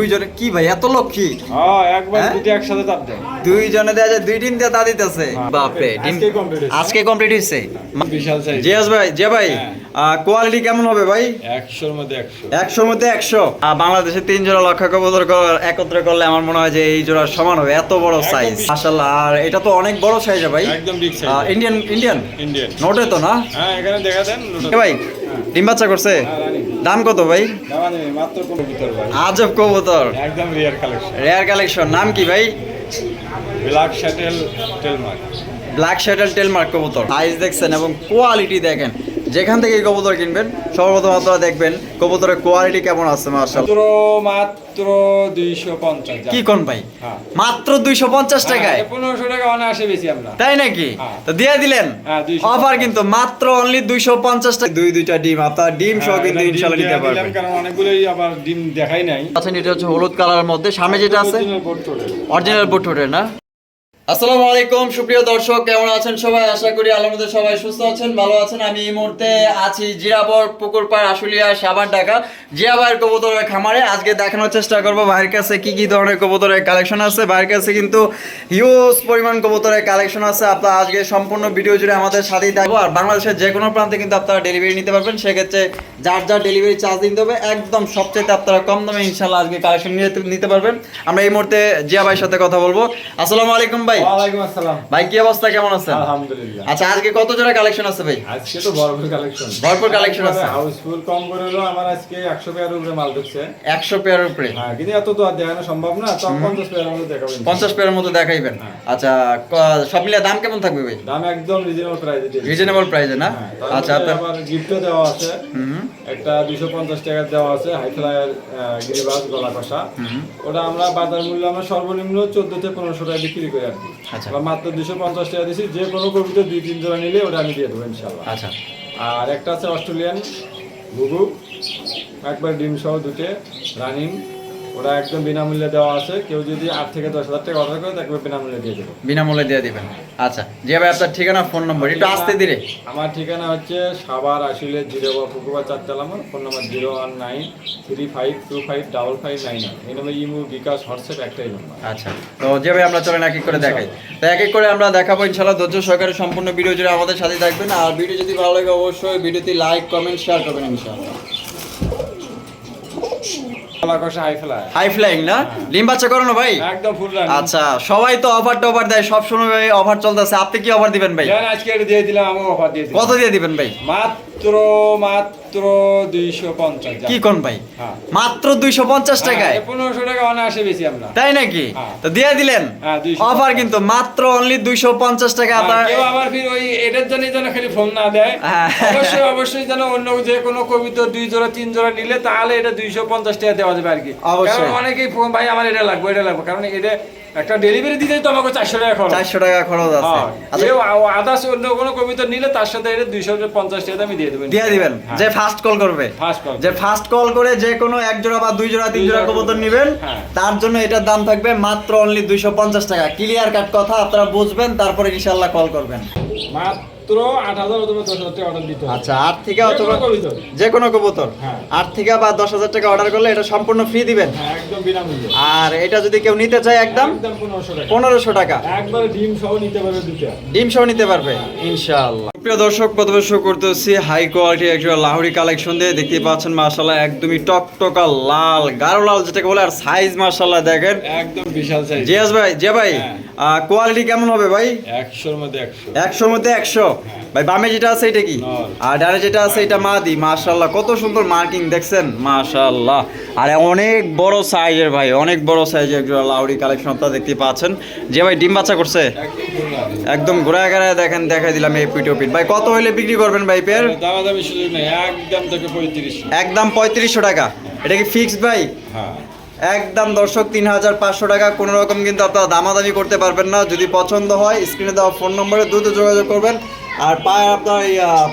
দুইজনে কি ভাই এত লক্ষ্মী হ্যাঁ একবার হ্যাঁ? দুটি একসাথে চাপ দেয়। দুইজনে দেয়া যায় দুই ডিম দিয়ে তা দিতেছে। হ্যাঁ। বাপরে ডিম। আজকে কমপ্লিট হয়েছে বিশাল সাইজ জিয়াস ভাই যে ভাই। কোয়ালিটি কেমন হবে ভাই? একশোর মধ্যে একশো। একশোর মধ্যে একশো। বাংলাদেশে তিন জোড়া লক্ষ্য কবুতর কর- একত্রে করলে আমার মনে হয় যে এই জোড়া সমান হবে। এত বড় সাইজ বিশ- আর এটা তো অনেক বড় সাইজ ভাই। একদম big size Indian Indian Indian নোটে তো না? হ্যাঁ এখানে দেখা দেন ভাই ডিম বাচ্চা করছে? হ্যাঁ। দাম কত ভাই? আজব কবুতর। একদম রেয়ার কালেকশন রেয়ার কালেকশন নাম কি ভাই? ব্ল্যাক শ্যাটেল টেলমার্ক ব্ল্যাক শাটেল টেলমার্ক কবুতর। সাইজ দেখছেন এবং কোয়ালিটি দেখেন। যেখান থেকে কবুতর কিনবেন সর্বপ্রথম আপনারা দেখবেন কবুতরের কোয়ালিটি কেমন আছে মার্শাল মাত্র মাত্র দুইশো পঞ্চাশ কি কোন ভাই? হ্যাঁ। মাত্র দুইশো পঞ্চাশ টাকায়? পনেরোশো টাকা অনায়াসে বেশি আমরা। তাই নাকি? হ্যাঁ। তো দিয়ে দিলেন? হ্যাঁ, অফার কিন্তু মাত্র অনলি দুইশো পঞ্চাশ টাকা। দুই দুইটা ডিম আপনার ডিম সহ হ্যাঁ, কিন্তু ইনশাল্লাহ নিতে পারবেন। কারণ অনেকগুলোই আবার ডিম দেখাই নাই। আচ্ছা এটা হচ্ছে হলুদ কালারের মধ্যে। সামনে যেটা আছে। অরিজিনাল বুটুটের না? আসসালামু আলাইকুম, সুপ্রিয় দর্শক, কেমন আছেন সবাই? আশা করি আলহামদুলিল্লাহ সবাই সুস্থ আছেন, ভালো আছেন। আমি এই মুহূর্তে আছি জিরাবর পুকুরপাড় আশুলিয়া সাবার ঢাকা জিয়া ভাইয়ের কবুতরের খামারে। আজকে দেখানোর চেষ্টা করব ভাইয়ের কাছে কি কি ধরনের কবুতরের কালেকশন আছে। ভাইয়ের কাছে কিন্তু হিউজ পরিমাণ কবুতরের কালেকশন আছে। আপনারা আজকে সম্পূর্ণ ভিডিও জুড়ে আমাদের সাথেই থাকব। আর বাংলাদেশের যে কোনো প্রান্তে কিন্তু আপনারা ডেলিভারি নিতে পারবেন। সেক্ষেত্রে যার যার ডেলিভারি চার্জ দিতে হবে, একদম সবচেয়ে আপনারা কম দামে ইনশাল্লাহ আজকে কালেকশন নিয়ে নিতে পারবেন। আমরা এই মুহূর্তে জিয়া ভাইয়ের সাথে কথা বলব। আসসালামু আলাইকুম ভাই। ওয়ালাইকুম আসসালাম। ভাই কি অবস্থা? কেমন আছেন? আলহামদুলিল্লাহ। আচ্ছা আজকে কত জোড়া কালেকশন আছে ভাই? আজকে তো ভরপুর কালেকশন ভরপুর collection আছে। হাউসফুল কম করে হলো আমার আজকে একশো পেয়ার উপরে মাল ঢুকছে। একশো পেয়ার উপরে? হ্যাঁ কিন্তু এত তো আর দেখানো সম্ভব না। তো পঞ্চাশ পেয়ার আমাদের দেখাবেন। পঞ্চাশ পেয়ারের মতো দেখাইবেন। হ্যাঁ। আচ্ছা সব মিলিয়ে দাম কেমন থাকবে ভাই? দাম একদম রিজনেবল প্রাইসে রিজনেবল প্রাইসে না? হ্যাঁ, আচ্ছা আপনার গিফটও দেওয়া আছে। হুম। একটা দুশো পঞ্চাশ টাকার দেওয়া আছে হাইফ্লায়ার গিরিবাস গলা কষা ওটা আমরা বাজার মূল্য আমরা সর্বনিম্ন চোদ্দ থেকে পনেরোশো টাকা বিক্রি করি আর কি। আচ্ছা। আমরা মাত্র দুশো পঞ্চাশ টাকা দিয়েছি যে কোনো কবিতা দুই তিন জোড়া নিলে ওটা আমি দিয়ে দেবো ইনশাল্লাহ আচ্ছা। আর একটা আছে অস্ট্রেলিয়ান ঘুঘু একবার ডিম সহ দুটে রানিং। ওটা একদম বিনামূল্যে দেওয়া আছে। কেউ যদি আট থেকে দশ হাজার টাকা অর্ডার করে তাকে বিনামূল্যে দিয়ে দেবো। বিনামূল্যে দিয়ে দিবেন। আচ্ছা যে ভাই আপনার ঠিকানা ফোন নম্বর একটু আসতে দিলে আমার ঠিকানা হচ্ছে সাবার আশুলে জিরো বা পুকুবা চারটাল আমার phone number zero one nine three five two five double five nine এই নম্বর ইমো বিকাশ হোয়াটসঅ্যাপ একটাই নম্বর আচ্ছা তো যে ভাই আমরা চলেন এক এক করে দেখাই। তো এক এক করে আমরা দেখাবো ইনশাল্লাহ ধৈর্য সহকারে সম্পূর্ণ ভিডিও জুড়ে আমাদের সাথে থাকবেন। আর ভিডিও যদি ভালো লাগে অবশ্যই ভিডিওতে লাইক কমেন্ট শেয়ার করবেন ইনশাল্লাহ কলাকষা হাই ফ্লাইং না? ডিম বাচ্চা করানো ভাই। একদম ফুল আচ্ছা সবাই তো অফার টফার দেয় সব সময় অফার চলতেছে। আপনি কি অফার দিবেন ভাই? আজকে দিয়ে দিলাম আমি অফার দিয়ে কত দিয়ে দিবেন ভাই? মাত্র মাত্র দুইশো পঞ্চাশ কি কোন ভাই? হ্যাঁ। মাত্র দুইশো পঞ্চাশ টাকায়? পনেরোশো টাকা অনায়াসে বেশি আমরা। তাই নাকি? হ্যাঁ। তো দিয়ে দিলেন? হ্যাঁ, 250 অফার কিন্তু মাত্র অনলি দুইশো পঞ্চাশ টাকা আপনার কেউ আবার ফির ওই এটার জন্য যেন খালি ফোন না দেয়। হ্যাঁ। অবশ্যই অবশ্যই যেন অন্য যে কোনো কবিতা দুই জোড়া তিন জোড়া নিলে তাহলে এটা দুইশো পঞ্চাশ টাকা দেওয়া যাবে আর কি। অবশ্যই। অনেকেই ফোন ভাই আমার এটা লাগবে এটা লাগবে। কারণ এটা একটা ডেলিভারি দিতেই তো আমাকে চারশো টাকা খরচ। চারশো টাকা খরচ আছে। হ্যাঁ, আচ্ছা। আদার্স অন্য কোনো কবিতা নিলে তার সাথে এটা দুইশো পঞ্চাশ টাকা আমি দিয়ে দেবেন। দিয়ে দিবেন। হ্যাঁ। যে ফার্স্ট কল করবে। ফার্স্ট কল যে ফার্স্ট কল করে যে কোনো এক জোড়া বা দুই জোড়া তিন জোড়া কবুতর। নেবেন হ্যাঁ। তার জন্য এটার দাম থাকবে মাত্র অনলি দুইশো পঞ্চাশ টাকা। ক্লিয়ার কাট কথা আপনারা বুঝবেন তারপরে কল করবেন। মাত্র অথবা টাকা অর্ডার দিতে আচ্ছা আট থেকে অথবা যে কোনো কবুতর। হ্যাঁ। আট থেকে বা দশ হাজার টাকা অর্ডার করলে এটা সম্পূর্ণ ফ্রি দিবেন। একদম বিনামূল্যে। আর এটা যদি কেউ নিতে চায় একদম টাকা। পনেরোশো টাকা। একবারে ডিম সহ নিতে পারবে দুটা ডিম সহ নিতে পারবে ইনশাআল্লাহ। প্রিয় দর্শক প্রথমে শো করতেছি হাই কোয়ালিটি একটা লাহোরি কালেকশন দিয়ে। দেখতে পাচ্ছেন মাশাআল্লাহ একদমই টকটকা লাল গাঢ় লাল যেটাকে বলে আর সাইজ মাশাআল্লাহ দেখেন। একদম বিশাল সাইজ জিয়াস ভাই যে ভাই হ্যাঁ। কোয়ালিটি কেমন হবে ভাই? একশোর মধ্যে একশো। একশোর মধ্যে একশো? ভাই বামে যেটা আছে এটা কি? আর ডানে যেটা আছে এটা মাদি মাশাআল্লাহ কত সুন্দর মার্কিং দেখছেন? মাশাআল্লাহ। আর অনেক বড় সাইজের ভাই অনেক বড় সাইজের একটা লাউরি কালেকশন আপনারা দেখতে পাচ্ছেন। যে ভাই ডিম বাচ্চা করছে? একদম ঘোরায় ঘোরায় দেখেন দেখাই দিলাম এই পিটো পিট ভাই কত হইলে বিক্রি করবেন ভাই পেয়ার? দামাদামি সুযোগ নেই একদম থেকে পঁয়ত্রিশ। একদম পঁয়ত্রিশশো টাকা। এটা কি ফিক্সড ভাই? হ্যাঁ। একদম দর্শক তিন হাজার পাঁচশো টাকা। কোনো রকম কিন্তু আপনারা দামাদামি করতে পারবেন না। যদি পছন্দ হয় স্ক্রিনে দেওয়া ফোন নম্বরে দ্রুত যোগাযোগ করবেন। আর পায়ে আপনার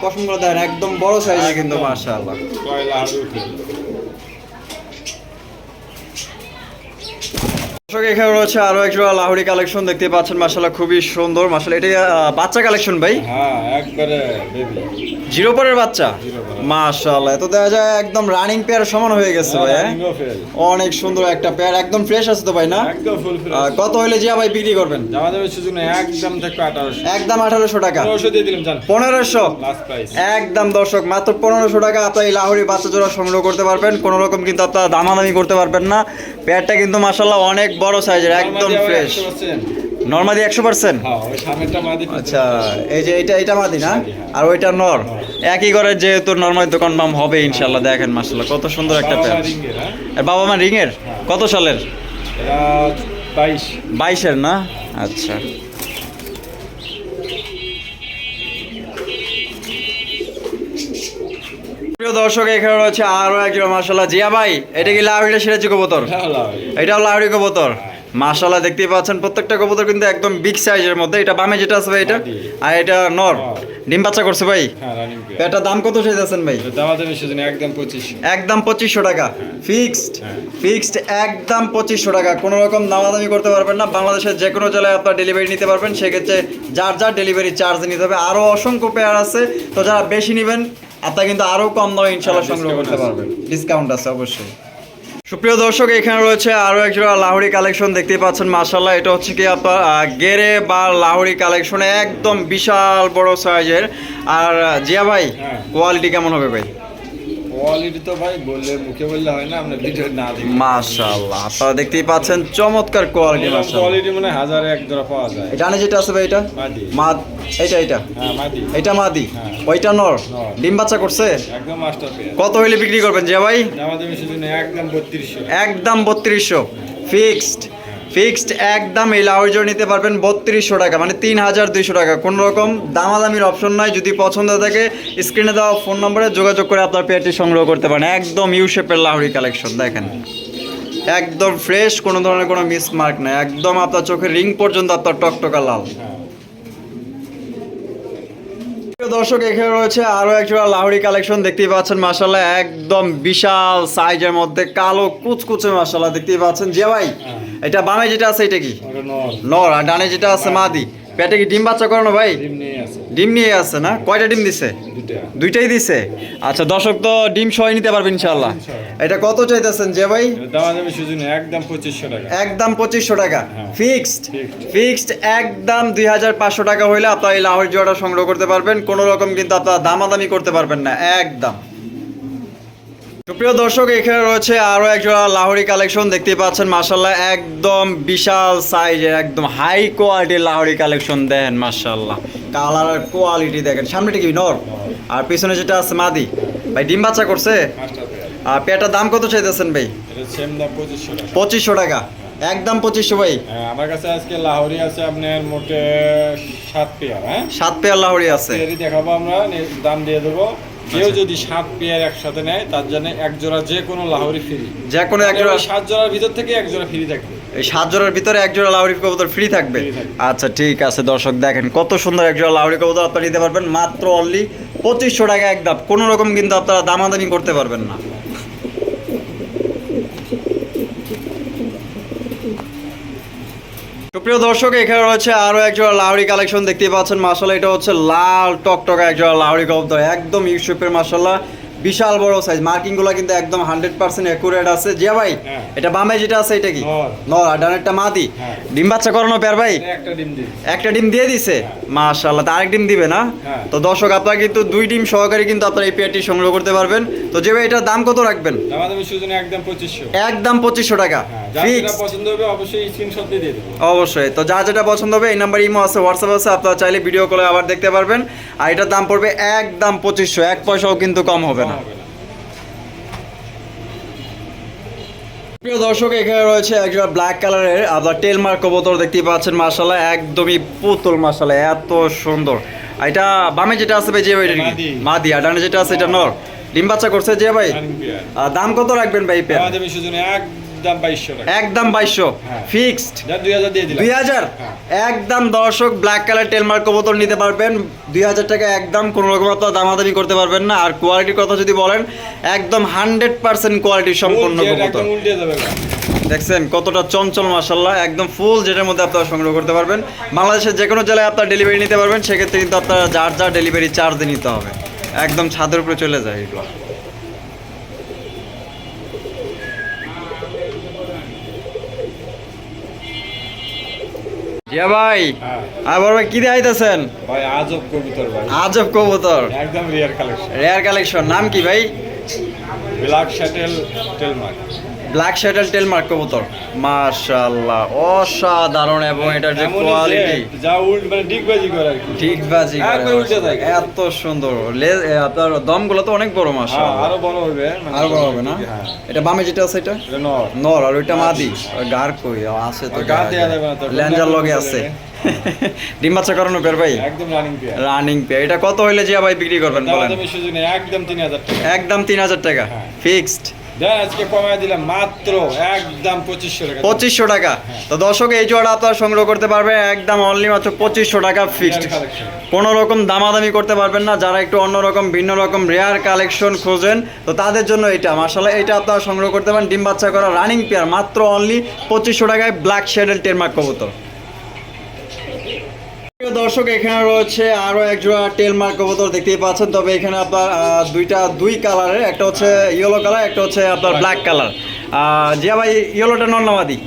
পছন্দ করে দেন একদম বড় সাইজে কিন্তু। মার্শাল্লাহ কয়লা আলু খেল দর্শক এখানে রয়েছে আরও এক জোড়া লাহোরি কালেকশন দেখতে পাচ্ছেন খুবই সুন্দর এটা বাচ্চা কালেকশন ভাই? হ্যাঁ একবারে বেবি জিরো পরের বাচ্চা? মাশাআল্লাহ তো দেখা যায় একদম রানিং পেয়ার সমান হয়ে গেছে ভাই হ্যাঁ? অনেক সুন্দর একটা পেয়ার একদম ফ্রেশ আছে তো ভাই না? একদম ফুল ফ্রেশ কত হইলে জিয়া ভাই বিক্রি করবেন? জামা সুযোগ নেই একদম থাকবে টাকা। পনেরোশো দিয়ে দিলাম জান। পনেরোশো? লাস্ট প্রাইস একদম দর্শক মাত্র পনেরোশো টাকা আপনার এই লাহোরি বাচ্চা জোড়া সংগ্রহ করতে পারবেন। কোনো রকম কিন্তু আপনারা দামাদামি করতে পারবেন না। পেয়ারটা কিন্তু মাসাল্লাহ অনেক বড় সাইজের একদম ফ্রেশ নর্মালি একশো পার্সেন্ট হ্যাঁ ওই সামনেরটা মাদি আচ্ছা এই যে এটা এটা মাদি না? আর ওইটা নর। একই করে যেহেতু নর্মালি দোকান বাম হবে ইনশাল্লাহ দেখেন মাসাল্লাহ কত সুন্দর একটা প্যান্ট হ্যাঁ? আর বাবা মা রিংয়ের? এর কত সালের? বাইশের না? আচ্ছা। প্রিয় দর্শক এখানে রয়েছে আরও একজন মাসাল্লাহ জিয়া ভাই এটা কি লাউড়িটা সিরাজি কবুতর? এটাও লাউড়ি কবুতর। দেখতেই পাচ্ছেন প্রত্যেকটা কবুতর কিন্তু একদম বিগ সাইজের মধ্যে। এটা বামে যেটা আছে ভাই এটা? আর এটা নর। ডিম বাচ্চা করছে ভাই? হ্যাঁ দাম কত চাইতেছেন ভাই? একদম পঁচিশশো। একদম পঁচিশশো টাকা। ফিক্সড হ্যাঁ। ফিক্সড একদম পঁচিশশো টাকা। কোনো রকম দামাদামি করতে পারবেন না। বাংলাদেশের যে কোনো জেলায় আপনার ডেলিভারি নিতে পারবেন। সেক্ষেত্রে যার যার ডেলিভারি চার্জ নিতে হবে। আরও অসংখ্য পেয়ার আছে। তো যারা বেশি নেবেন আপনারা কিন্তু আরও কম দামে ইনশাল্লাহ হ্যাঁ, সংগ্রহ করতে। পারবেন। ডিসকাউন্ট আছে অবশ্যই। সুপ্রিয় দর্শক এখানে রয়েছে আরও এক জোড়া লাহোরি কালেকশন দেখতে পাচ্ছেন মার্শাল্লাহ এটা হচ্ছে কি আপনার গেরে বা লাহোরি কালেকশন একদম বিশাল বড় সাইজের আর জিয়া ভাই হ্যাঁ। কোয়ালিটি কেমন হবে ভাই? কোয়ালিটি তো ভাই বললে মুখে বললে হয় না আমরা ভিডিও না দেখি। মাশাআল্লাহ আপনারা দেখতেই পাচ্ছেন চমৎকার কোয়ালিটি মাশাআল্লাহ। কোয়ালিটি মানে হাজারে এক পাওয়া যায়। এটা যেটা আছে ভাই এটা? মাদি। মা এটা এটা হ্যাঁ মাদি। এটা মাদি? হ্যাঁ। ওইটা নর। ডিম বাচ্চা করছে? একদম মাস্টার কত হইলে বিক্রি করবেন জিয়া ভাই? জামা দেবের একদম বত্রিশশো। একদম বত্রিশশো। ফিক্সড ফিক্সড একদম এই লাউর জোর নিতে পারবেন বত্রিশশো টাকা মানে তিন হাজার দুইশো টাকা। কোনো রকম দামাদামির অপশন নাই, যদি পছন্দ থাকে স্ক্রিনে দেওয়া ফোন নম্বরে যোগাযোগ করে আপনার পেয়ারটি সংগ্রহ করতে পারেন। একদম ইউ শেপের লাহরি কালেকশন দেখেন। একদম ফ্রেশ কোনো ধরনের কোনো মিস মার্ক নাই। একদম আপনার চোখের রিং পর্যন্ত আপনার টকটকা লাল। দর্শক, এখানে রয়েছে আরও একজোড়া লাহোরি কালেকশন দেখতেই পাচ্ছেন মাসাল্লাহ একদম বিশাল সাইজের মধ্যে কালো কুচকুচে মাসাল্লাহ দেখতেই পাচ্ছেন। জিয়া ভাই। এটা বামে যেটা আছে এটা কি? নর। আর ডানে যেটা আছে মাদি। পেটে কি ডিম বাচ্চা করানো ভাই? ডিম নিয়ে আছে। না? কয়টা ডিম দিছে? দুইটাই দিছে? আচ্ছা দর্শক তো ডিম সহ নিতে পারবেন ইনশাল্লাহ এটা কত চাইতেছেন যে ভাই? একদম পঁচিশশো টাকা। একদম পঁচিশশো টাকা। হ্যাঁ। ফিক্সড? ফিক্সড। একদম দুই হাজার পাঁচশো টাকা হইলে আপনার এই লাহোর জোড়াটা সংগ্রহ করতে পারবেন। কোনো রকম কিন্তু আপনার দামাদামি করতে পারবেন না। একদম। সুপ্রিয় দর্শক এখানে রয়েছে আরও এক জোড়া লাহোরি কালেকশন। দেখতেই পাচ্ছেন মাসাল্লাহ একদম বিশাল সাইজের একদম হাই কোয়ালিটির লাহোরি কালেকশন দেন মাসাল্লাহ কালার কোয়ালিটি দেখেন সামনেটা কি নর? আর পিছনে যেটা আছে মাদি। ভাই ডিম বাচ্চা করছে? আর পেটার দাম কত চাইতেছেন ভাই? পঁচিশশো টাকা। একদম পঁচিশশো ভাই। হ্যাঁ, আমার কাছে আজকে লাহোরি আছে আপনার মোটে সাত পেয়ার হ্যাঁ? সাত পেয়ার লাহোরি আছে। দেখাবো আমরা দাম দিয়ে দেবো। কেউ যদি সাত পেয়ার একসাথে নেয় তার জন্য এক জোড়া যে কোনো লাহোরি ফ্রি যে কোনো এক জোড়া সাত জোড়ার ভিতর থেকে এক জোড়া ফ্রি থাকবে। এই সাত জোড়ার ভিতরে এক জোড়া লাউরি কবুতর ফ্রি থাকবে? আচ্ছা ঠিক আছে দর্শক দেখেন কত সুন্দর এক জোড়া লাউরি কবুতর আপনারা নিতে পারবেন। মাত্র অনলি পঁচিশশো টাকা একদম কোনো রকম কিন্তু আপনারা দামাদামি করতে পারবেন না। সুপ্রিয় দর্শক, এখানে রয়েছে আরও এক জোড়া লাহরি কালেকশন দেখতে পাচ্ছেন। মাসাল্লাহ এটা হচ্ছে লাল টকটকা এক জোড়া লাহরি কব্দ একদম ইউসুফের মাসাল্লাহ বিশাল বড় সাইজ মার্কিংগুলো কিন্তু একদম হান্ড্রেড পার্সেন্ট অ্যাকুরেট আছে। জিয়া ভাই হ্যাঁ। এটা বামে যেটা আছে এটা কি? নর। আর ডানেরটা মাদি। হ্যাঁ। ডিম বাচ্চা করানো পেয়ার ভাই? একটা ডিম দিয়ে দিছে। মাশাআল্লাহ তা আরেক ডিম দিবে না? হ্যাঁ। তো দর্শক আপনারা কিন্তু দুই ডিম সহকারে কিন্তু আপনারা এই পেয়ারটি সংগ্রহ করতে পারবেন। তো যে ভাই এটার দাম কত রাখবেন? একদম পঁচিশশো। একদম পঁচিশশো টাকা। হ্যাঁ অবশ্যই তো যা যেটা পছন্দ হবে এই নাম্বার ইমো আছে হোয়াটসঅ্যাপ আছে আপনারা চাইলে ভিডিও কলে আবার দেখতে পারবেন। আর এটার দাম পড়বে একদম পঁচিশশো। এক পয়সাও কিন্তু কম হবে না হবে না। প্রিয় দর্শক এখানে রয়েছে একজন ব্ল্যাক কালারের আপনার টেল মার্ক কবুতর দেখতে পাচ্ছেন মাসালা একদমই পুতুল মাসালা এত সুন্দর। এটা বামে যেটা আছে ভাই যে ভাই মা দিয়া মাদি। আর ডানে যেটা আছে এটা নর। ডিম বাচ্চা করছে যে ভাই? আর দাম কত রাখবেন ভাই পেয়ার? সুযোগ একদম বাইশশো টাকা। একদম বাইশশো। হ্যাঁ। ফিক্সড। যার দুই হাজার দিয়ে দিলাম। দুই হাজার? হ্যাঁ। একদম দর্শক ব্ল্যাক কালার টেলমার্ক কবুতর নিতে পারবেন। দুই হাজার টাকা একদম কোনো রকম দামাদামি করতে পারবেন না। আর কোয়ালিটির কথা যদি বলেন একদম হান্ড্রেড পার্সেন্ট কোয়ালিটি সম্পন্ন কবুতর। উল্টে যাবে দেখছেন কতটা চঞ্চল মাসাল্লাহ একদম ফুল যেটার মধ্যে আপনারা সংগ্রহ করতে পারবেন। বাংলাদেশের যে কোনো জেলায় আপনারা ডেলিভারি নিতে পারবেন। সেক্ষেত্রে কিন্তু আপনারা যার যার ডেলিভারি চার্জ নিতে হবে। একদম ছাদের উপরে চলে যায় এগুলো। জিয়া ভাই হ্যাঁ। আর বড় ভাই কি দিয়ে আইতেছেন ভাই আজব কবুতর ভাই। আজব কবুতর। একদম রেয়ার কালেকশন রেয়ার কালেকশন নাম কি ভাই? ব্ল্যাক শাটেল টেলমার্ক ব্ল্যাক শার্টেল টেল মার্ক কবুতর। মাশাআল্লাহ অসাধারণ এবং এটার যে কোয়ালিটি যা উল্ট মানে ডিগবাজি করে আর কি। ঠিক বাজি করে উল্টে থাকে। এত সুন্দর। আপনার দমগুলো তো অনেক বড় হ্যাঁ মাশাআল্লাহ। আরও বড় হবে মানে আরও বড় হবে না? হ্যাঁ। এটা বামে যেটা আছে এটা? নর। নর আর ওইটা মাদি। গার কই? আছে তো গা দেয়া যাবে না তো, ল্যাঞ্জার লগে আছে। ডিম বাচ্চা করানো পের ভাই? একদম রানিং পেয়ার রানিং পে এটা কত হইলে জিয়া ভাই বিক্রি করবেন বলেন? একদম তিন হাজার টাকা। একদম তিন হাজার টাকা। হ্যাঁ। ফিক্সড দেন আজকে কমায় দিলাম মাত্র একদম পঁচিশশো টাকা। পঁচিশশো টাকা। তো দর্শক এই জোড়া আপনারা সংগ্রহ করতে পারবে একদম অনলি মাত্র পঁচিশশো টাকা ফিক্সড কোনো রকম দামাদামি করতে পারবেন না যারা একটু অন্যরকম ভিন্ন রকম রেয়ার কালেকশন খোঁজেন তো তাদের জন্য এটা। মাসালে এটা আপনারা সংগ্রহ করতে পারেন ডিম বাচ্চা করা রানিং পেয়ার মাত্র অনলি পঁচিশশো টাকায় ব্ল্যাক শেডেল টেরমার্ক কবুতর। প্রিয় দর্শক এখানে রয়েছে আরও এক জোড়া টেলমার্ক কবুতর দেখতেই পাচ্ছেন। তবে এখানে আপনার দুইটা দুই কালারের একটা হচ্ছে ইয়েলো কালার একটা হচ্ছে আপনার ব্ল্যাক কালার জিয়া ভাই ইয়েলোটা নর না মাদি?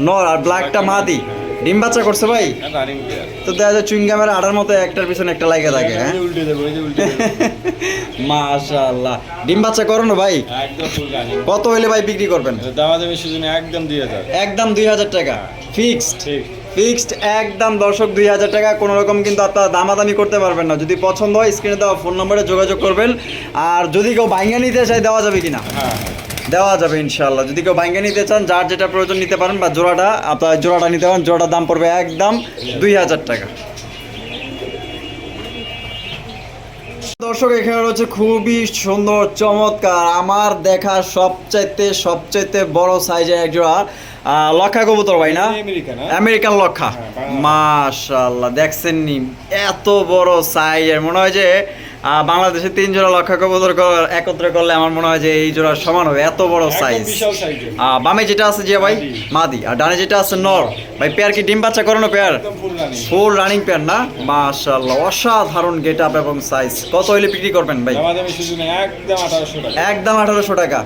নর। আর ব্ল্যাকটা মাদি। ডিম বাচ্চা করছে ভাই? তো দেখা যায় চুইংগামের আড়ার মতো একটার পিছনে একটা লাগে থাকে হ্যাঁ? উল্টে দেবো এই যে উল্টে দেবো। মাশাআল্লাহ। ডিম বাচ্চা করানো ভাই? একদম কত হইলে ভাই বিক্রি করবেন? একদম দিয়ে যাবে একদম দুই হাজার টাকা। ফিক্সড ঠিক ফিক্সড একদম দর্শক দুই হাজার টাকা, কোনো রকম কিন্তু আপনারা দামাদামি করতে পারবেন না। যদি পছন্দ হয় স্ক্রিনে দেওয়া ফোন নম্বরে যোগাযোগ করবেন। আর যদি কেউ ভাঙিয়ে নিতে চায়, দেওয়া যাবে কিনা? দেওয়া যাবে ইনশাল্লাহ যদি কেউ ভাঙ্গা নিতে চান, যার যেটা প্রয়োজন নিতে পারেন বা জোড়াটা, আপনার জোড়াটা নিতে পারেন, জোড়াটার দাম পড়বে একদম দুই হাজার টাকা। দর্শক এখানে রয়েছে খুবই সুন্দর চমৎকার আমার দেখা সবচাইতে সবচাইতে বড় সাইজের এক জোড়া আহ, লক্ষা কবুতর ভাই না? আমেরিকান লক্ষা। হ্যাঁ। মাশাল্লাহ দেখছেন নি এত বড় সাইজের মনে হয় যে বাংলাদেশে তিন জোড়া লক্ষা কবুতর কর- একত্রে করলে আমার মনে হয় যে এই জোড়া সমান হবে এত বড় সাইজ বামে যেটা আছে যে ভাই মাদি। আর ডানে যেটা আছে নর। ভাই পেয়ার কি ডিম বাচ্চা করানো পেয়ার? একদম ফুল রানিং পেয়ার না? মাশাল্লাহ অসাধারণ গেট আপ এবং সাইজ কত হইলে বিক্রি করবেন ভাই? একদম আঠারোশো টাকা।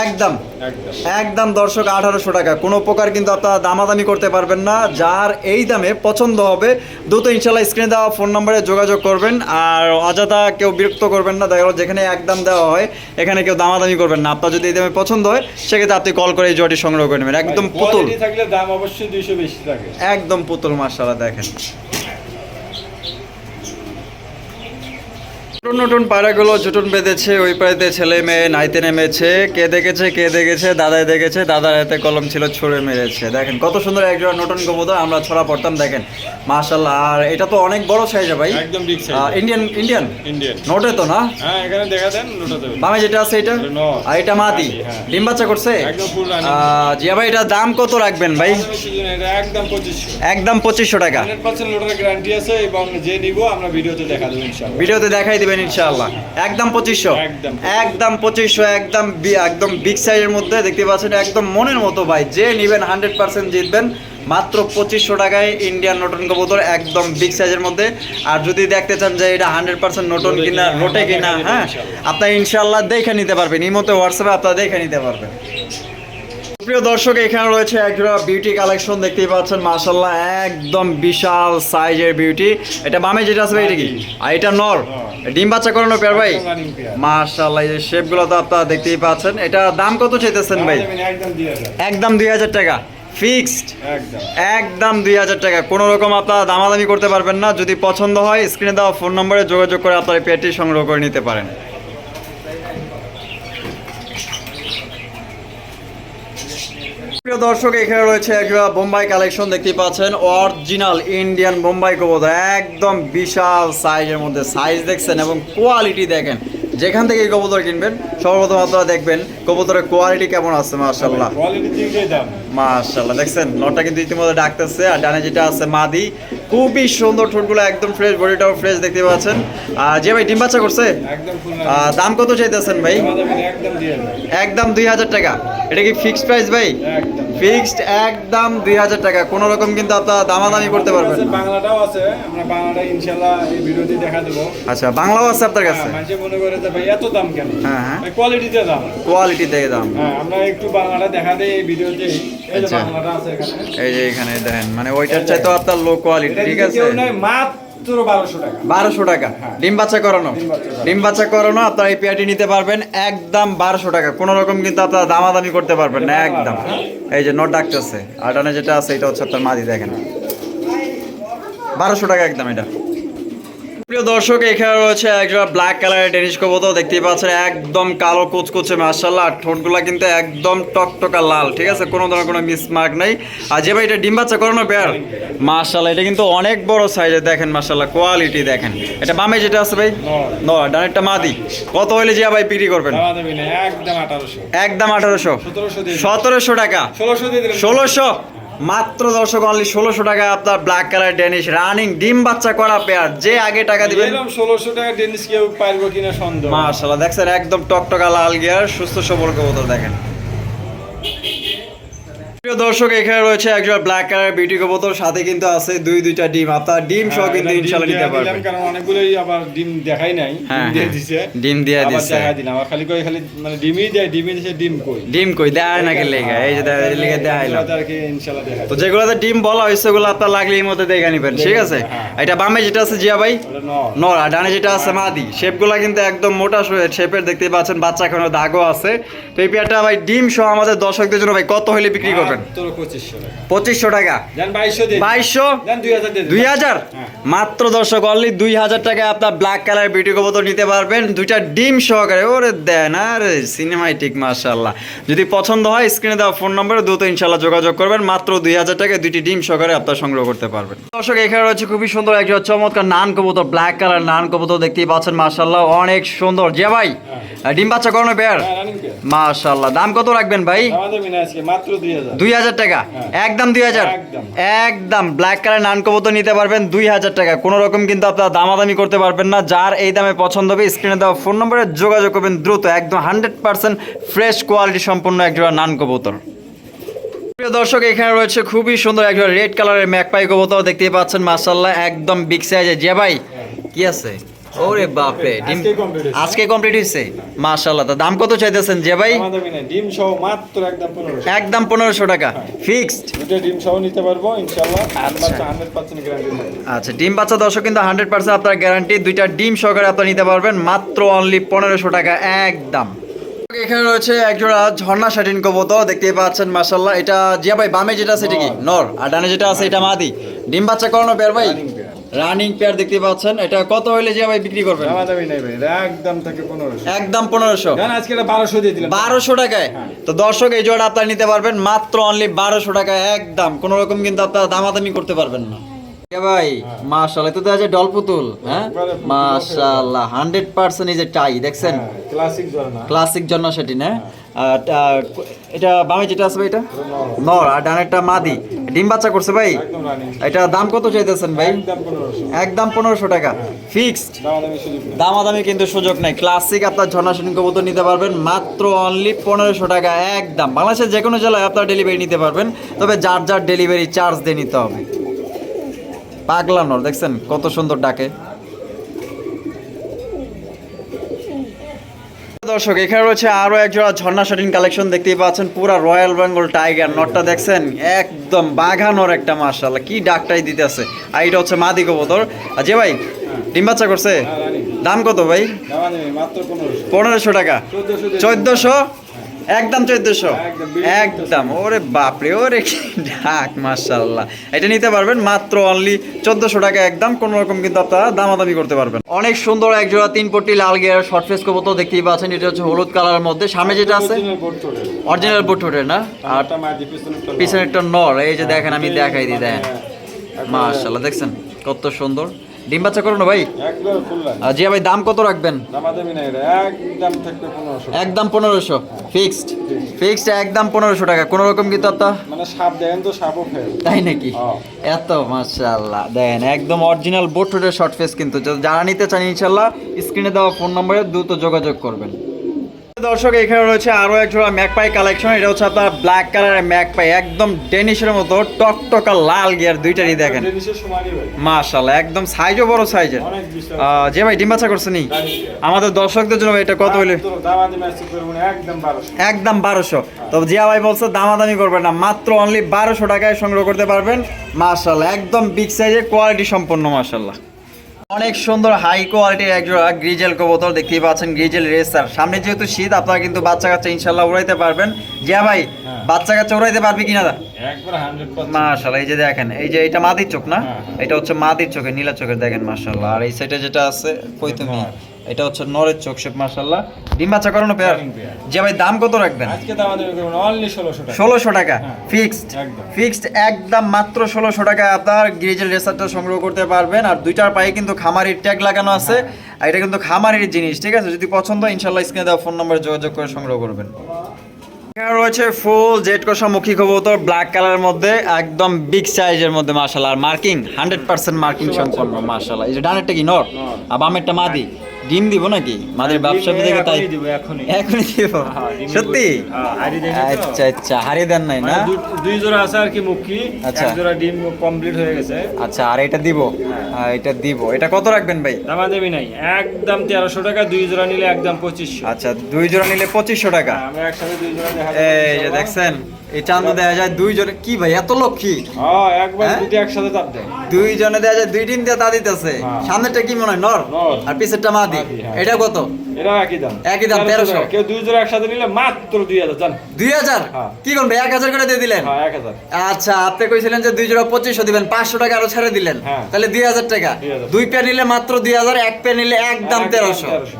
একদম একদম। একদম। একদম দর্শক আঠারোশো টাকা। কোনো প্রকার কিন্তু আপনারা দামাদামি করতে পারবেন না। যার এই দামে পছন্দ হবে দ্রুত ইনশাল্লাহ স্ক্রিনে দেওয়া ফোন নম্বরে যোগাযোগ করবেন। আর অযথা কেউ বিরক্ত করবেন না। দেখা গেলো যেখানে একদম দেওয়া হয় এখানে কেউ দামাদামি করবেন না। আপনার যদি এই দামে পছন্দ হয় সেক্ষেত্রে আপনি কল করে এই জয়টি সংগ্রহ করে নেবেন। একদম পুতুল। থাকলে দাম অবশ্যই দুইশো বেশি থাকে। একদম পুতুল মার্শাল্লাহ দেখেন। দেখেন নতুন নতুন জুটুন বেঁধেছে ওই পাড়াতে ছেলে মেয়ে নাইতে নেমেছে। কে দেখেছে কে দেখেছে দাদাই দেখেছে দাদার হাতে কলম ছিল ছুঁড়ে মেরেছে। দেখেন কত সুন্দর একজন নতুন কবুতর আমরা ছড়া পড়তাম দেখেন। আর এটা তো অনেক বড় সাইজ ভাই। একদম big size Indian Indian Indian নোটে তো না? হ্যাঁ এখানে দেখা দেন বামে যেটা আছে এটা। আর এটা মাদি। হ্যাঁ। ডিম বাচ্চা করছে? একদম জিয়া ভাই এটা দাম কত রাখবেন ভাই? একদম পঁচিশশো। একদম পঁচিশশো টাকা। হান্ড্রেড পার্সেন্ট লোটার গ্যারান্টি আছে এবং যে নিব আমরা ভিডিওতে দেখা দেবো ইনশাআল্লাহ। ভিডিওতে দেখাই দিবেন ইনশাআল্লাহ। একদম পঁচিশশো। একদম। পঁচিশশো। একদম একদম বিগ সাইজের মধ্যে দেখতে পাচ্ছেন একদম মনের মতো ভাই। যে নিবেন হান্ড্রেড পার্সেন্ট জিতবেন মাত্র পঁচিশশো টাকায় ইন্ডিয়ান নটন কবুতর একদম বিগ সাইজের মধ্যে। আর যদি দেখতে চান যে এটা হান্ড্রেড পার্সেন্ট নটন কিনা নোটে কিনা হ্যাঁ আপনার ইনশাল্লাহ দেখে নিতে পারবেন। ইমোতে হোয়াটসঅ্যাপে আপনারা দেখে নিতে পারবেন। প্রিয় দর্শক এখানে রয়েছে একজোড়া বিউটি কালেকশন দেখতেই পাচ্ছেন মাশাল্লাহ একদম বিশাল সাইজের বিউটি এটা বামে যেটা আছে এটা কি? আর এটা নর। ডিম বাচ্চা করানো পেয়ার ভাই। মাশাল্লাহ এই শেপগুলো তো আপনারা দেখতেই পাচ্ছেন। এটা দাম কত চাইতেছেন ভাই? একদম দুই হাজার। টাকা। ফিক্সড একদম। দুই হাজার টাকা। কোনো রকম আপনারা দামাদামি করতে পারবেন না। যদি পছন্দ হয় স্ক্রিনে দেওয়া ফোন নম্বরে যোগাযোগ করে আপনারা পেয়ারটি সংগ্রহ করে নিতে পারেন। প্রিয় দর্শক, এখানে রয়েছে একটা বোম্বাই কালেকশন দেখতে পাচ্ছেন। অরিজিনাল ইন্ডিয়ান বোম্বাই কবুতর, একদম বিশাল সাইজের মধ্যে। সাইজ দেখছেন এবং কোয়ালিটি দেখেন। যেখান থেকে কবুতর কিনবেন, সর্বপ্রথম আপনারা দেখবেন কবুতরের কোয়ালিটি কেমন আছে মার্শাল্লাহ মাশাল্লাহ দেখছেন? নটটা কিন্তু ইতিমধ্যে ডাকতেছে। আর ডানে যেটা আছে মাদি। খুবই সুন্দর ঠোঁটগুলো একদম ফ্রেশ বডিটাও ফ্রেশ দেখতে পাচ্ছেন। আর যে ভাই ডিম বাচ্চা করছে? দাম কত চাইতেছেন ভাই? একদম দুই হাজার টাকা। এটা কি ফিক্সড প্রাইস ভাই? ফিক্সড একদম দুই হাজার টাকা। কোনো রকম কিন্তু আপনারা দামাদামি করতে পারবেন। বাংলাটাও আছে। আমরা বাংলাটা ইনশাল্লাহ এই ভিডিওতে দেখা দেবো। আচ্ছা বাংলাও আছে আপনার কাছে? মানুষে মনে করে যে ভাই এত দাম কেন? হ্যাঁ, হ্যাঁ। কোয়ালিটিতে দাম। কোয়ালিটি দাম। হ্যাঁ আমরা একটু বাংলাটা দেখা দেই এই ভিডিওতে আচ্ছা। এই যে এখানে দেখেন মানে ওইটার চাইতেও আপনার লো কোয়ালিটি ঠিক আছে? মাত্র বারোশো টাকা। বারোশো টাকা। হ্যাঁ। ডিম বাচ্চা করানো? ডিম বাচ্চা করানো। আপনার এই পেয়ারটি নিতে পারবেন একদম বারোশো টাকা। কোনো রকম কিন্তু আপনারা দামাদামি করতে পারবেন না একদম। এই যে নোট ডাকতেছে। আটানে যেটা আছে এটা হচ্ছে আপনার মাদি দেখেন। বারোশো টাকা একদম এটা। প্রিয় দর্শক এখানে রয়েছে একটা ব্ল্যাক কালারের টেনিস কবুতর। দেখতেই পাচ্ছেন একদম কালো কুচকুচে মার্শাল্লাহ ঠোঁটগুলা কিন্তু একদম টকটকা লাল ঠিক আছে? কোনো ধরনের কোনো মিসমার্ক নাই। আর যে ভাই এটা ডিম বাচ্চা করানো পেয়ার মার্শাল্লাহ এটা কিন্তু অনেক বড় সাইজে দেখেন মার্শাল্লাহ কোয়ালিটি দেখেন। এটা বামে যেটা আছে ভাই? ন ডানেরটা মাদি। কত হইলে জিয়া ভাই বিক্রি করবেন? একদম আঠারোশো। একদম আঠারোশো। সতেরোশো টাকা। ষোলোশো ষোলোশো? মাত্র দর্শক অনলি ষোলোশো টাকা আপনার ব্ল্যাক কালার ডেনিস রানিং ডিম বাচ্চা করা পেয়ার যে আগে টাকা দিবেন ষোলোশো টাকা ডেনিস কেউ পারব কিনা সন্দেহ। মার্শাল্লাহ দেখছেন একদম টকটকা লাল গিয়ার সুস্থ সবল কবুতর দেখেন। প্রিয় দর্শক এখানে রয়েছে একজন ব্ল্যাক কালার বিউটি কবুতর সাথে কিন্তু আছে দুই দুইটা ডিম। আপনার ডিম সহ হ্যাঁ, কিন্তু ডিম ইনশাআল্লাহ নিতে পারবেন। কারণ অনেকগুলোই আবার ডিম দেখাই নাই। হ্যাঁ, ডিম দিয়ে হ্যাঁ। দিছে। ডিম দিয়ে দিছে। দেখাই দিলাম আর খালি কই খালি মানে ডিমই দেয় ডিমই দিছে ডিম কই? ডিম কই দেয় লেগে? এই যে দেয় লেগে কি ইনশাআল্লাহ তো যেগুলোতে ডিম বলা হয়েছে ওগুলো আপনার লাগলে এই দেখে নিবেন। ঠিক আছে? হ্যাঁ। এটা বামে যেটা আছে জিয়া ভাই? নর। আর ডানে যেটা আছে মাদি। শেপগুলো কিন্তু একদম মোটা শেপের দেখতে পাচ্ছেন বাচ্চা এখনও দাগও আছে। তো এই পেয়ারটা ভাই ডিম সহ আমাদের দর্শকদের জন্য ভাই কত হলে বিক্রি করবেন? পঁচিশশো টাকা। বাইশশো দুই হাজার হ্যাঁ। মাত্র দর্শক অনলি দুই হাজার টাকা আপনার ব্ল্যাক কালার বিউটি কবুতর নিতে পারবেন। দুইটা ডিম সহকারে ওরে দেন আরে সিনেমাটিক মাশাল্লাহ যদি পছন্দ হয় স্ক্রিনে দেওয়া ফোন নম্বরে দ্রুত ইনশাল্লাহ যোগাযোগ করবেন। মাত্র দুই হাজার টাকায় দুইটি ডিম সহকারে আপনার সংগ্রহ করতে পারবেন। দর্শক এখানে রয়েছে খুবই সুন্দর একজন চমৎকার নান কবুতর ব্ল্যাক কালার নান কবুতর দেখতেই পাচ্ছেন মাশাল্লাহ অনেক সুন্দর। যে ভাই ডিম বাচ্চা করানো বেয়ার হ্যাঁ। মাশাল্লাহ দাম কত রাখবেন ভাই? দুই হাজার। টাকা? একদম দুই হাজার? একদম। ব্ল্যাক কালার নান কবুতর নিতে পারবেন দুই হাজার টাকা। কোনো রকম কিন্তু আপনারা দামাদামি করতে পারবেন না। যার এই দামে পছন্দ হবে স্ক্রিনে দেওয়া ফোন নম্বরে যোগাযোগ করবেন দ্রুত। একদম হান্ড্রেড পার্সেন্ট ফ্রেশ কোয়ালিটি সম্পন্ন একজোড়া নান কবুতর। প্রিয় দর্শক এখানে রয়েছে খুবই সুন্দর একজন রেড কালারের ম্যাকপাই কবুতর। দেখতেই পাচ্ছেন মার্শাল্লাহ একদম বিগ সাইজে যে ভাই কি আছে? ওরে বাপরে ডিম আজকে কমপ্লিট হয়েছে। মার্শাল্লাহ তা দাম কত চাইতেছেন যে ভাই? ডিম সহ মাত্র একদম পনেরোশো। একদম পনেরোশো টাকা ফিক্সড দুটো ডিম সহ নিতে পারব পার্সেন্ট গ্যারান্টি আচ্ছা ডিম বাচ্চা দর্শক কিন্তু হান্ড্রেড পার্সেন্ট আপনার গ্যারান্টি দুইটা ডিম সহকারে আপনারা নিতে পারবেন মাত্র অনলি পনেরোশো টাকা একদম। এখানে রয়েছে একজোড়া ঝর্ণা শাটিন কবুতর দেখতেই পাচ্ছেন মাসাল্লাহ এটা জিয়া ভাই বামে যেটা আছে এটা কি? নর আর ডানে যেটা আছে এটা মাদি। ডিম বাচ্চা করানো বের ভাই। রানিং পেয়ার দেখতে পাচ্ছেন। এটা কত হইলে জিয়া ভাই বিক্রি করবেন? আমাদের মিনা ভাই একদম থেকে পনেরোশো। একদম পনেরোশো। জান আজকে এটা বারোশো দিয়ে দিলাম। বারোশো টাকায়? তো দর্শক এই জোড়া আপনারা নিতে পারবেন। মাত্র অনলি বারোশো টাকায় একদম। কোনো রকম কিন্তু আপনারা দামাদামি করতে পারবেন না। ভাই মাশাআল্লাহ তো যায় ডল পুতুল হ্যাঁ মাশাআল্লাহ হান্ড্রেড পার্সেন্ট এই যে টাই দেখছেন? ক্লাসিক ক্লাসিক জন্য সেটি না? এটা বামে যেটা আছে এটা? নর। আর ডানেরটা মাদি। ডিম বাচ্চা করছে ভাই? এটা দাম কত চাইতেছেন ভাই? একদম পনেরোশো। টাকা। ফিক্সড? দামাদামি কিন্তু সুযোগ নাই। ক্লাসিক আপনার ঝর্ণা সেন কবুতর নিতে পারবেন। মাত্র অনলি পনেরোশো টাকা একদম। বাংলাদেশের যে কোনো জেলায় আপনার ডেলিভারি নিতে পারবেন। তবে যার যার ডেলিভারি চার্জ দিয়ে নিতে হবে। পাগলানোর দেখছেন? কত সুন্দর ডাকে। দর্শক এখানে রয়েছে আরও একজোড়া ঝর্ণা শাটিন কালেকশন দেখতেই পাচ্ছেন পুরো রয়্যাল বেঙ্গল টাইগার নটটা দেখছেন? একদম বাঘানোর একটা মার্শাল কি ডাকটাই দিতেছে। আর এটা হচ্ছে মাদি কবুতর। আর যে ভাই ডিম বাচ্চা করছে? হ্যাঁ দাম কত ভাই? পনেরোশো। টাকা। চোদ্দশো? একদম চোদ্দশো। একদম, ওরে বাপরে ওরে কি ডাক মার্শাল্লাহ এটা নিতে পারবেন মাত্র অনলি চোদ্দশো টাকা একদম কোনো রকম কিন্তু আপনারা দামাদামি করতে পারবেন। অনেক সুন্দর এক জোড়া তিন পট্টি লাল গিয়ার শর্ট ফেস কবুতর দেখতেই পাচ্ছেন এটা হচ্ছে হলুদ কালারের মধ্যে। সামনে যেটা আছে। অরিজিনাল বুট ঠোঁটের। না? আর। পিছনে একটা নর। এই যে দেখেন আমি দেখাই দিই মানে দেখেন একবারে- মার্শাল্লাহ দেখছেন কত সুন্দর? ডিম বাচ্চা করো না ভাই জিয়া ভাই দাম কত রাখবেন? একদম পনেরোশো ফিক্সড ফিক্সড একদম পনেরোশো টাকা। কোনো রকম কিন্তু আপনার? মানে তাই নাকি। এত মাশাল্লাহ দেখেন একদম অরিজিনাল বোট শর্ট ফেস কিন্তু। যারা নিতে চান ইনশাল্লাহ স্ক্রিনে দেওয়া ফোন নম্বরে দ্রুত যোগাযোগ করবেন। দর্শক এখানে রয়েছে আরও এক জোড়া ম্যাকপাই কালেকশন। এটা হচ্ছে আপনার ব্ল্যাক কালারের ম্যাকপাই একদম ডেনিশের মতো টকটকা লাল গিয়ার দুইটারই দেখেন। মাশাআল্লাহ একদম সাইজও বড় সাইজের যে ভাই ডিম বাচ্চা করছে নি? আমাদের দর্শকদের জন্য এটা কত হইলে? মাত্র দামাদি ম্যাচ করব না, একদম বারোশো। তবে জিয়া ভাই বলছে দামাদামি করবেন না মাত্র অনলি বারোশো টাকায় সংগ্রহ করতে পারবেন। মাশাল্লাহ একদম বিগ সাইজের কোয়ালিটি সম্পন্ন মাশাল্লাহ অনেক সুন্দর হাই কোয়ালিটির একজোড়া গ্রিজেল কবুতর দেখতেই পাচ্ছেন গ্রিজেল রেসার সামনে যেহেতু শীত আপনারা কিন্তু বাচ্চা কাচ্চা ইনশাল্লাহ উড়াইতে পারবেন। জিয়া ভাই হ্যাঁ। বাচ্চা কাচ্চা উড়াইতে পারবে কিনা? মাশাল্লাহ এই যে দেখেন এই যে এটা মাদির চোখ না? হ্যাঁ, হ্যাঁ। এটা হচ্ছে মাদির চোখে নীলা চোখের দেখেন মাশাল্লাহ আর এই সাইডে যেটা আছে কই তুমি নর। এটা হচ্ছে নরের চোখ শেপ মাশাল্লাহ ডিম বাচ্চা করানো পেয়ার যে ভাই দাম কত রাখবেন? আজকে না অনলি ষোলোশো টাকা। ষোলোশো টাকা হ্যাঁ। ফিক্সড একদম। ফিক্সড একদম মাত্র ষোলোশো টাকায় আপনার গ্রিজেল রেসারটা সংগ্রহ করতে পারবেন। আর দুইটার পায়ে কিন্তু খামারির ট্যাগ লাগানো আছে। আর এটা কিন্তু খামারির জিনিস ঠিক আছে? যদি পছন্দ হয়, ইনশাল্লাহ স্ক্রিনে দেওয়া ফোন নম্বরে যোগাযোগ করে সংগ্রহ করবেন। এখানে রয়েছে ফুল জেড কষা মুখী কবুতর ব্ল্যাক কালারের মধ্যে একদম বিগ সাইজের মধ্যে মাশাল্লাহ আর মার্কিং হান্ড্রেড পার্সেন্ট মার্কিং সম্পন্ন মাশাল্লাহ এই যে ডানেরটা কি নর। আর বামেরটা মাদি? ডিম দিব নাকি? মাদের ব্যবসা থেকে তাই? দিব এখনই। এখনই দিব? হ্যাঁ, সত্যি? হ্যাঁ, আচ্ছা আচ্ছা হারিয়ে দেন নাই না? মানে দুই জোড়া আছে আর কি মুখী। আচ্ছা। এক জোড়া ডিম কমপ্লিট হয়ে গেছে। আচ্ছা আর এটা দিব? হ্যাঁ, এটা দিব। এটা কত রাখবেন ভাই? দামাদামি নাই। একদম তেরোশো টাকা দুই জোড়া নিলে একদম পঁচিশশো। আচ্ছা দুই জোড়া নিলে পঁচিশশো টাকা। আমরা একসাথে দুই জোড়া দেখা এই যে দেখছেন এই চান্দ দেওয়া যায় দুই জনে কি ভাই এত লক্ষ্মী? হ্যাঁ একবার হ্যাঁ? দুটি একসাথে চাপ দেয়। দুই জনে দেওয়া যায় দুই টিম দিয়ে তা দিতেছে। হ্যাঁ। সামনেরটা কি মনে হয়? নর। আর পিছেরটা মাদি। এটা কত? এটাও একই দাম। একই দাম, 1300 টাকা। কেউ দুই জোড়া একসাথে নিলে মাত্র দুই হাজার জান? দুই হাজার। কি করবে এক হাজার করে দিয়ে দিলেন? এক হাজার। আচ্ছা আপনি কইছিলেন যে দুই জোড়া পঁচিশশো দিবেন পাঁচশো টাকা আরও ছেড়ে দিলেন। তাহলে দুই হাজার টাকা। দুই পেয়ার নিলে মাত্র দুই হাজার এক পেয়ার নিলে একদম তেরোশো। 1300